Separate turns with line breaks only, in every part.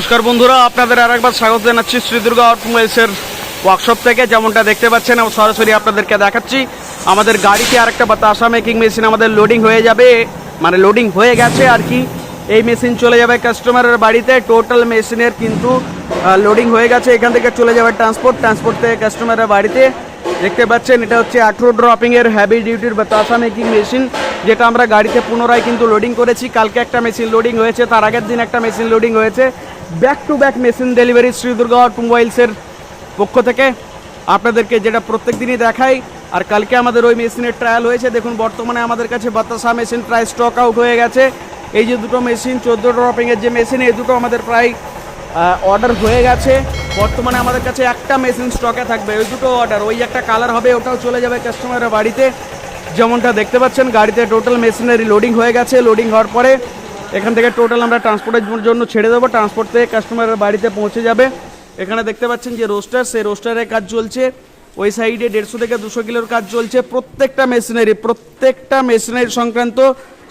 নমস্কার বন্ধুরা, আপনাদের আর একবার স্বাগত জানাচ্ছি শ্রী দুর্গা অটোমোবাইলসের ওয়ার্কশপ থেকে। যেমনটা দেখতে পাচ্ছেন, আমি সরাসরি আপনাদেরকে দেখাচ্ছি। আমাদের গাড়িতে আরেকটা বাতাসা মেকিং মেশিন আমাদের লোডিং হয়ে যাবে। মানে লোডিং হয়ে গেছে আর কি। এই মেশিন চলে যাবে কাস্টমারের বাড়িতে। টোটাল মেশিনের কিন্তু লোডিং হয়ে গেছে। এখান থেকে চলে যাবে ট্রান্সপোর্ট ট্রান্সপোর্ট থেকে কাস্টমারের বাড়িতে। দেখতে পাচ্ছেন, এটা হচ্ছে আঠেরো ড্রপিং এর হ্যাভি ডিউটির বাতাসা মেকিং মেশিন যেটা আমরা গাড়িতে পুনরায় কিন্তু লোডিং করেছি। কালকে একটা মেশিন লোডিং হয়েছে, তার আগের দিন একটা মেশিন লোডিং হয়েছে। Back to back machine delivery Shri Durga অটোমোবাইলসের পক্ষ থেকে। আপনাদেরকে যেটা প্রত্যেক দিনই দেখাই, আর কালকে আমাদের ওই মেশিনের ট্রায়াল হয়েছে। দেখুন, বর্তমানে আমাদের কাছে বাতাসা মেশিন প্রায় স্টক আউট হয়ে গেছে। এই যে দুটো মেশিন চোদ্দ ড্রপিংয়ের যে মেশিন এই দুটো আমাদের প্রায় অর্ডার হয়ে গেছে। বর্তমানে আমাদের কাছে একটা মেশিন স্টকে থাকবে। ওই দুটো অর্ডার ওই একটা কালার হবে, ওটাও চলে যাবে কাস্টমারের বাড়িতে। যেমনটা দেখতে পাচ্ছেন, গাড়িতে টোটাল মেশিনারি লোডিং হয়ে গেছে। লোডিং হওয়ার পরে এখান থেকে টোটাল আমরা ট্রান্সপোর্টের জন্য ছেড়ে দেবো। ট্রান্সপোর্ট থেকে কাস্টমারের বাড়িতে পৌঁছে যাবে। এখানে দেখতে পাচ্ছেন যে রোস্টার সেই রোস্টারের কাজ চলছে। ওই সাইডে দেড়শো থেকে দুশো কিলোর কাজ চলছে। প্রত্যেকটা মেশিনারি প্রত্যেকটা মেশিনারি সংক্রান্ত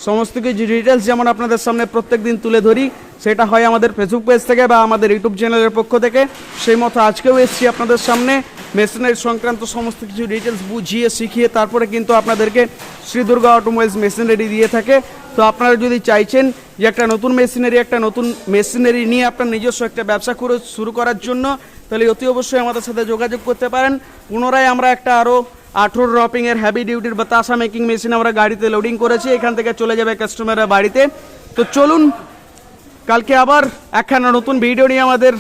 সমস্ত কিছু ডিটেলস যেমন আপনাদের সামনে প্রত্যেক দিন তুলে ধরি, সেটা হয় আমাদের ফেসবুক পেজ থেকে বা আমাদের ইউটিউব চ্যানেলের পক্ষ থেকে। সেই মতো আজকেও এসছি আপনাদের সামনে। মেশিনারি সংক্রান্ত সমস্ত কিছু ডিটেলস বুঝিয়ে, শিখিয়ে তারপরে কিন্তু আপনাদেরকে শ্রী দুর্গা অটোমোবাইলস মেশিনারি দিয়ে থাকে। তো আপনারা যদি চাইছেন যে একটা নতুন মেশিনারি একটা নতুন মেশিনারি নিয়ে আপনার নিজস্ব একটা ব্যবসা করে শুরু করার জন্য, তাহলে অতি অবশ্যই আমাদের সাথে যোগাযোগ করতে পারেন। পুনরায় আমরা একটা আরও আঠেরো ড্রপিং এর হ্যাভি ডিউটির বাতাসা মেকিং মেশিন আমরা গাড়িতে লোডিং করেছি। এখান থেকে চলে যাবে কাস্টমারের বাড়িতে। তো চলুন, কালকে আবার একখানা নতুন ভিডিও নিয়ে আমাদের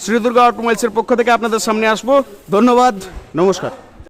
আহ, শ্রী দুর্গা অটোমোবাইলসের পক্ষ থেকে আপনাদের সামনে আসব। ধন্যবাদ নমস্কার।